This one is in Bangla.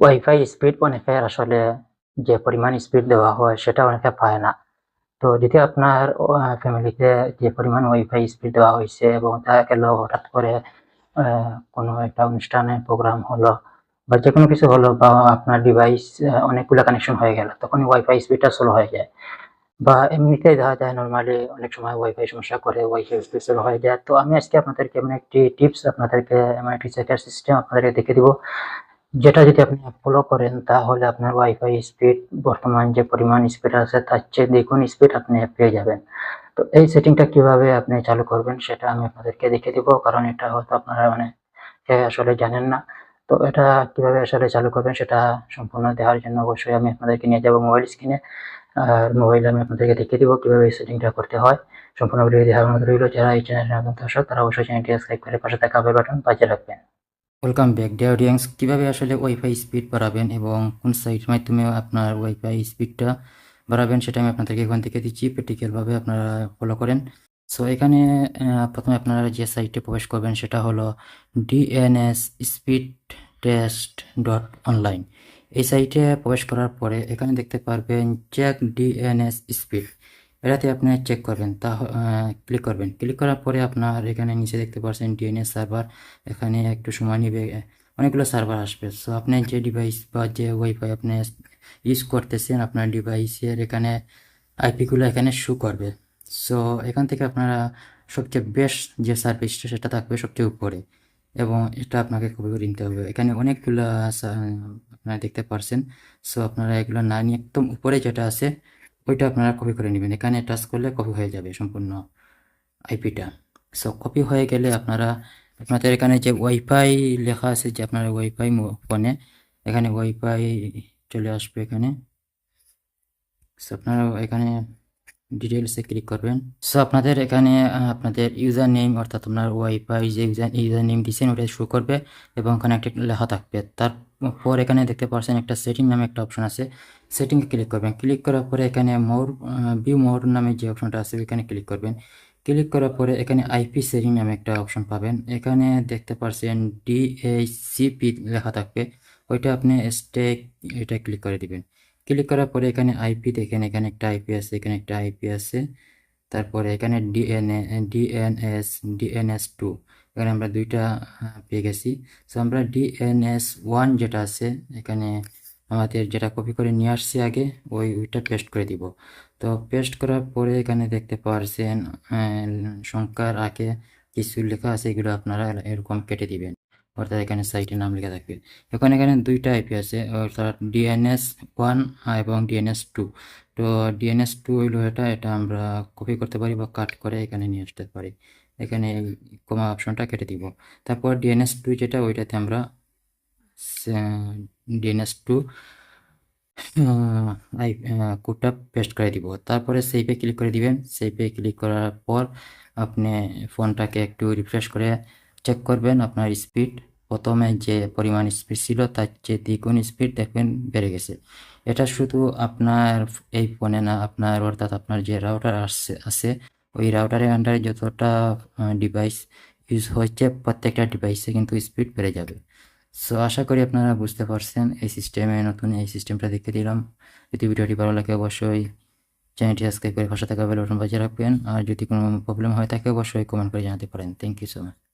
ওয়াইফাই স্পিড অনেকের আসলে যে পরিমাণ স্পিড দেওয়া হয় সেটা অনেকে পায় না। তো যদি আপনার ফ্যামিলিতে যে পরিমাণ ওয়াইফাই স্পিড দেওয়া হয়েছে এবং তা গেল হঠাৎ করে কোনো একটা অনুষ্ঠানে প্রোগ্রাম হলো বা যে কোনো কিছু হলো বা আপনার ডিভাইস অনেকগুলো কানেকশন হয়ে গেল তখন ওয়াইফাই স্পিডটা স্লো হয়ে যায়। বা এমনিতেই দেখা যায় নর্মালি অনেক সময় ওয়াইফাই সমস্যা করে ওয়াইফাই স্পিড স্লো হয়ে যায়। তো আমি আজকে আপনাদেরকে এমন একটি টিপস আপনাদেরকে এমন একটি চেকার সিস্টেম আপনাদেরকে দেখে দিব। যেটা যদি আপনি ফলো করেন, তাহলে আপনার ওয়াইফাই স্পিড বর্তমান যে পরিমাণ স্পিড আছে, তার চেয়ে দ্বিগুণ স্পিড আপনি পেয়ে যাবেন। তো এই সেটিংটা কীভাবে আপনি চালু করবেন, সেটা আমি আপনাদেরকে দেখে দিব, কারণ এটা হয়তো আপনারা মানে আসলে জানেন না। তো এটা কীভাবে আসলে চালু করবেন, সেটা সম্পূর্ণ দেওয়ার জন্য অবশ্যই আমি আপনাদেরকে নিয়ে যাব মোবাইল স্ক্রিনে আর মোবাইলে আমি আপনাদেরকে দেখিয়ে দিব কীভাবে এই সেটিংটা করতে হয়। সম্পূর্ণ ভিডিও দেওয়ার অনুরোধ রইল, যারা এই চ্যানেলে নতুন দর্শক, তারা অবশ্যই চ্যানেলটি সাবস্ক্রাইব করে পাশে থাকা বেল বাটন বাজিয়ে রাখবেন। Welcome back. ডিয়ার অডিয়েন্স, কীভাবে আসলে ওয়াইফাই স্পিড বাড়াবেন এবং কোন সাইটের মাধ্যমে আপনার ওয়াইফাই স্পিডটা বাড়াবেন সেটা আমি আপনাদেরকে এখান থেকে দিচ্ছি। প্র্যাকটিক্যালভাবে আপনারা ফলো করেন। সো এখানে প্রথমে আপনারা যে সাইটে প্রবেশ করবেন সেটা হলো DNS speed test dot online এই সাইটে প্রবেশ করার পরে এখানে দেখতে পারবেন চেক ডিএনএস স্পিড এটাতে আপনি চেক করবেন তা ক্লিক করবেন। ক্লিক করার পরে আপনার এখানে নিচে দেখতে পাচ্ছেন ডিএনএস সার্ভার এখানে একটু সময় নেবে, অনেকগুলো সার্ভার আসবে। সো আপনি যে ডিভাইস বা যে ওয়াইফাই আপনি ইউজ করতেছেন, আপনার ডিভাইসের এখানে আইপিগুলো এখানে শু করবে। সো এখান থেকে আপনারা সবচেয়ে বেস্ট যে সার্ভিসটা সেটা থাকবে সবচেয়ে উপরে। এবং এটা আপনাকে কপি করে নিতে হবে। এখানে অনেকগুলো আপনারা দেখতে পারছেন। সো আপনারা এগুলো না নিয়ে একদম উপরে যেটা আছে ওইটা আপনারা কপি করে নেবেন। এখানে টাচ করলে কপি হয়ে যাবে সম্পূর্ণ আইপিটা সো কপি হয়ে গেলে আপনারা, আপনাদের এখানে যে ওয়াইফাই লেখা আছে, যে আপনার ওয়াইফাই ফোনে এখানে ওয়াইফাই চলে আসবে এখানে। সো আপনারা এখানে ডিটেলসে ক্লিক করবেন। সো আপনাদের এখানে আপনাদের ইউজার নেম অর্থাৎ আপনার ওয়াইফাই যে ইউজার ইউজার নেম দিচ্ছেন ওটা শো করবে এবং ওখানে একটা লেখা থাকবে। তারপর এখানে দেখতে পাচ্ছেন একটা সেটিং নামে একটা অপশন আছে। সেটিংয়ে ক্লিক করবেন। ক্লিক করার পরে এখানে মোর ভিউ মোর নামে যে অপশনটা আছে, ওইখানে ক্লিক করবেন। ক্লিক করার পরে এখানে আইপি সেটিং নামে একটা অপশন পাবেন। এখানে দেখতে পাচ্ছেন ডিএইচসিপি লেখা থাকবে। ওইটা আপনি স্টেক এটা ক্লিক করে দিবেন। ক্লিক করার পরে এখানে আইপি দেখেন, এখানে একটা আইপি আছে, এখানে একটা আইপি আছে। তারপরে এখানে ডিএনএ ডিএনএস ডিএনএস টু এখানে আমরা দুইটা পেয়ে গেছি। সো আমরা ডিএনএস ওয়ান যেটা আছে, এখানে আমাদের যেটা কপি করে নিয়ে আসছি আগে, ওই ওইটা পেস্ট করে দিব। তো পেস্ট করার পরে এখানে দেখতে পারছেন সংখ্যার আগে কিছু লেখা আছে, এগুলো আপনারা এরকম কেটে দিবেন। অর্থাৎ এখানে সাইটের নাম লেখা থাকবে। এখন এখানে দুইটা আইপি আছে, অর্থাৎ ডিএনএস ওয়ান এবং ডিএনএস টু তো ডিএনএস টু হইল এটা এটা আমরা কপি করতে পারি বা কাট করে এখানে নিয়ে আসতে পারি। এখানে কমা অপশনটা কেটে দিব। তারপর ডিএনএস টু যেটা, ওইটাতে আমরা ডিএনএস টু আই কোডটা পেস্ট করে দিব। তারপরে সেভে ক্লিক করে দিবেন। সেভে ক্লিক করার পর আপনি ফোনটাকে একটু রিফ্রেশ করে চেক করবেন। আপনার স্পিড প্রথমে যে পরিমাণ স্পিড ছিল, তার চেয়ে দ্বিগুণ স্পিড দেখবেন বেড়ে গেছে। এটা শুধু আপনার এই ফোনে না, আপনার অর্থাৎ আপনার যে রাউটার আসছে, আছে ওই রাউটারের আন্ডারে যতটা ডিভাইস ইউজ হচ্ছে, প্রত্যেকটা ডিভাইসে কিন্তু স্পিড বেড়ে যাবে। সো আশা করি আপনারা বুঝতে পারছেন এই সিস্টেমে নতুন এই সিস্টেমটা দেখতে দিলাম। যদি ভিডিওটি ভালো লাগে অবশ্যই চ্যানেলটি সাবস্ক্রাইব করে ভাষা থাকা বেল বাজিয়ে রাখবেন। আর যদি কোনো প্রবলেম হয় থাকে অবশ্যই কমেন্ট করে জানাতে পারেন। Thank you so much